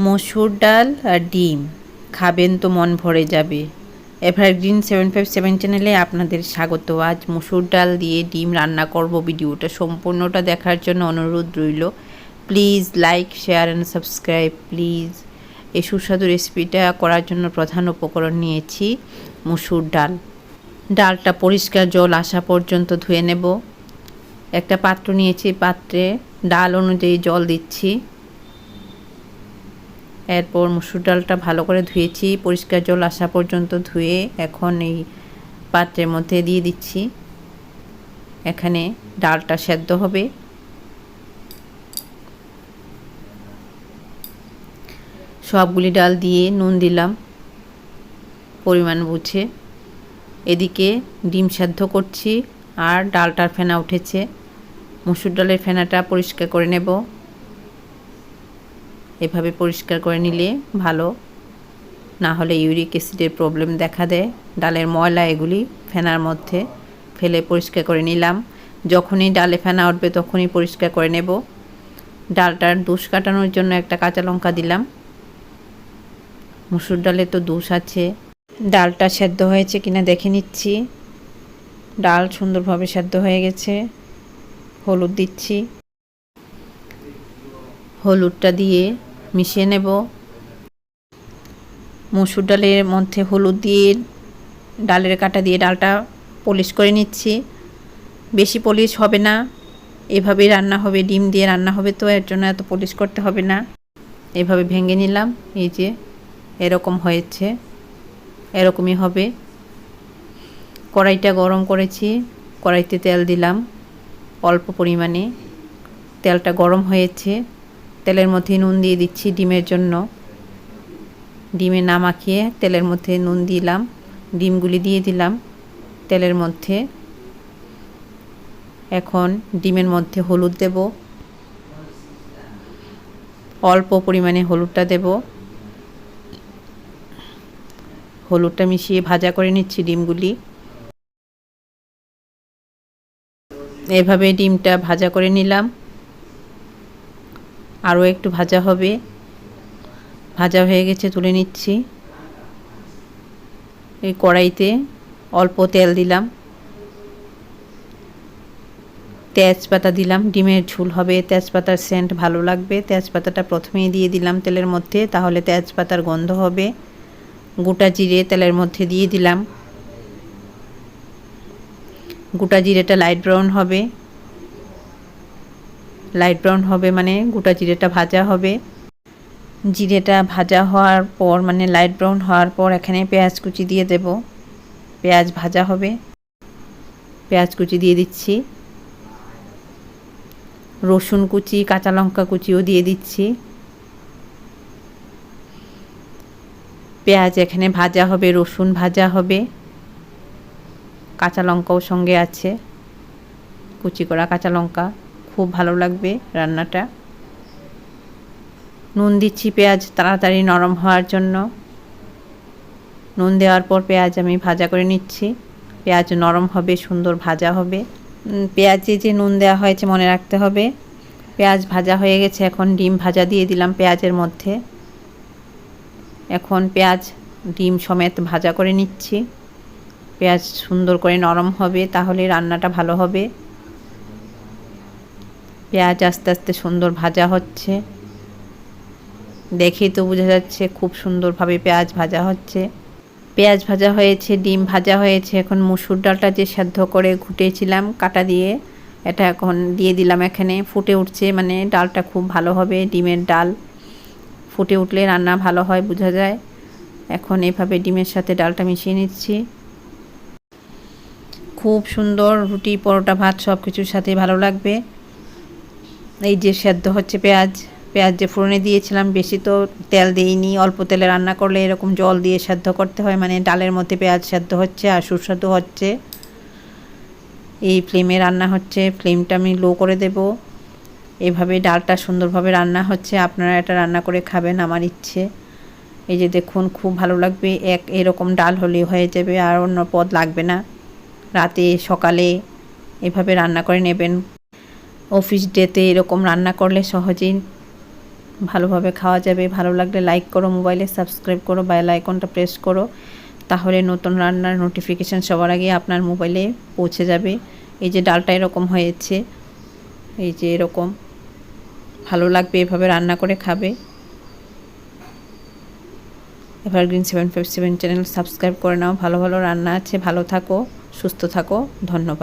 মসুর ডাল আর ডিম। খাবেন তো মন ভরে যাবে। এভারগ্রিন সেভেন ফাইভ সেভেন চ্যানেলে আপনাদের স্বাগত। আজ মসুর ডাল দিয়ে ডিম রান্না করব ভিডিওটা সম্পূর্ণটা দেখার জন্য অনুরোধ রইল। Please like, share and subscribe. Please এই সুস্বাদু রেসিপিটা করার জন্য প্রধান উপকরণ নিয়েছি মসুর ডাল। ডালটা পরিষ্কার জল আসা পর্যন্ত ধুয়ে নেব। একটা পাত্র নিয়েছি পাত্রে। ডাল অনুযায়ী জল দিচ্ছি। এরপর মুসুর ডালটা ভালো করে ধুয়েছি, পরিষ্কার জল আসা পর্যন্ত ধুয়ে এখন এই পাত্রের মধ্যে দিয়ে দিচ্ছি। এখানে ডালটা সেদ্ধ হবে। সবগুলি ডাল দিয়ে নুন দিলাম, পরিমাণ বুঝে। এদিকে ডিম সেদ্ধ করছি আর ডালটার ফেনা উঠেছে। মুসুর ডালের ফেনাটা পরিষ্কার করে নেব। এভাবে পরিষ্কার করে নিলে ভালো। না হলে ইউরিক অ্যাসিডের প্রবলেম দেখা দেয়। ডালের ময়লা এগুলি ফেনার মধ্যে ফেলে পরিষ্কার করে নিলাম। যখনই ডালে ফেনা উঠবে তখনই পরিষ্কার করে নেব। ডালটার দুষ কাটানোর জন্য একটা কাঁচা লঙ্কা দিলাম। মুসুর ডালে তো দুষ আছে। ডালটা সেদ্ধ হয়েছে কিনা দেখে নিচ্ছি। ডাল সুন্দরভাবে সেদ্ধ হয়ে গেছে। হলুদ দিচ্ছি। হলুদটা দিয়ে মিশিয়ে নেব। মসুর ডালের মধ্যে হলুদ দিয়ে ডালের কাটা দিয়ে ডালটা পলিশ করে নিচ্ছি। বেশি পলিশ হবে না। এভাবেই রান্না হবে, ডিম দিয়ে রান্না হবে তো, এর জন্য এত পলিশ করতে হবে না। এভাবে ভেঙে নিলাম, এই যে এরকম হয়েছে, এরকমই হবে। কড়াইটা গরম করেছি, কড়াইতে তেল দিলাম অল্প পরিমাণে। তেলটা গরম হয়েছে। তেলের মধ্যে নুন দিয়ে দিচ্ছি ডিমের জন্য। ডিমে না মাখিয়ে তেলের মধ্যে নুন দিলাম। ডিমগুলি দিয়ে দিলাম তেলের মধ্যে। এখন ডিমের মধ্যে হলুদ দেব। অল্প পরিমাণে হলুদটা দেব। হলুদটা মিশিয়ে ভাজা করে নিচ্ছি ডিমগুলি। এভাবে ডিমটা ভাজা করে নিলাম। আরও একটু ভাজা হবে। ভাজা হয়ে গেছে, তুলে নিচ্ছি। এই কড়াইতে অল্প তেল দিলাম। তেজপাতা দিলাম, ডিমের ঝুল হবে। তেজপাতার সেন্ট ভালো লাগবে। তেজপাতাটা প্রথমেই দিয়ে দিলাম তেলের মধ্যে, তাহলে তেজপাতার গন্ধ হবে। গোটা জিরে তেলের মধ্যে দিয়ে দিলাম। গোটা জিরেটা লাইট ব্রাউন হবে। লাইট ব্রাউন হবে মানে গোটা জিরেটা ভাজা হবে। জিরেটা ভাজা হওয়ার পর মানে লাইট ব্রাউন হওয়ার পর, এখানে পেঁয়াজ কুচি দিয়ে দেব। পেঁয়াজ ভাজা হবে। পেঁয়াজ কুচি দিয়ে দিচ্ছি। রসুন কুচি, কাঁচা লঙ্কা কুচিও দিয়ে দিচ্ছি। পেঁয়াজ এখানে ভাজা হবে, রসুন ভাজা হবে। কাঁচা লঙ্কাও সঙ্গে আছে। কুচি করা কাঁচা লঙ্কা। খুব ভালো লাগবে রান্নাটা। নুন দিচ্ছি পেঁয়াজ তাড়াতাড়ি নরম হওয়ার জন্য। নুন দেওয়ার পর পেঁয়াজ আমি ভাজা করে নিচ্ছি। পেঁয়াজ নরম হবে, সুন্দর ভাজা হবে। পেঁয়াজে যে নুন দেওয়া হয়েছে মনে রাখতে হবে। পেঁয়াজ ভাজা হয়ে গেছে, এখন ডিম ভাজা দিয়ে দিলাম পেঁয়াজের মধ্যে। এখন পেঁয়াজ, ডিম সমেত ভাজা করে নিচ্ছি। পেঁয়াজ সুন্দর করে নরম হবে, তাহলে রান্নাটা ভালো হবে। পেঁয়াজ আস্তে আস্তে সুন্দর ভাজা হচ্ছে। দেখেই তো বোঝা যাচ্ছে খুব সুন্দরভাবে পেঁয়াজ ভাজা হচ্ছে। পেঁয়াজ ভাজা হয়েছে, ডিম ভাজা হয়েছে। এখন মুসুর ডালটা যে সেদ্ধ করে ঘুটেছিলাম কাটা দিয়ে, এটা এখন দিয়ে দিলাম এখানে। ফুটে উঠছে মানে ডালটা খুব ভালো হবে, ডিমের ডাল। ফুটে উঠলে রান্না ভালো হয়, বোঝা যায়। এখন এভাবে ডিমের সাথে ডালটা মিশিয়ে নিচ্ছি। খুব সুন্দর রুটি, পরোটা, ভাত সব কিছুর সাথে ভালো লাগবে। এই যে সেদ্ধ হচ্ছে পেঁয়াজ পেঁয়াজ যে ফোড়নে দিয়েছিলাম, বেশি তো তেল দিইনি, অল্প তেলে রান্না করলে এরকম জল দিয়ে সেদ্ধ করতে হয় মানে ডালের মধ্যে পেঁয়াজ সেদ্ধ হচ্ছে আর সুস্বাদু হচ্ছে। এই ফ্লেমে রান্না হচ্ছে, ফ্লেমটা আমি লো করে দেব। এভাবে ডালটা সুন্দরভাবে রান্না হচ্ছে, আপনারা এটা রান্না করে খাবেন, আমার ইচ্ছে। এই যে দেখুন, খুব ভালো লাগবে, এক এরকম ডাল হলে হয়ে যাবে, আর অন্য পদ লাগবে না। রাতে সকালে এভাবে রান্না করে নেবেন। অফিস ডেতে এরকম রান্না করলে সহজেই ভালোভাবে খাওয়া যাবে। ভালো লাগলে লাইক করো মোবাইলে সাবস্ক্রাইব করো বেল আইকনটা প্রেস করো। তাহলে নতুন রান্নার নোটিফিকেশান সবার আগে আপনার মোবাইলে পৌঁছে যাবে। এই যে ডালটা এরকম হয়েছে, এই যে এরকম। ভালো লাগবে এভাবে রান্না করে খাবে। Evergreen seven five seven channel subscribe করে নাও। ভালো ভালো রান্না আছে, ভালো থাকো, সুস্থ থাকো, ধন্যবাদ।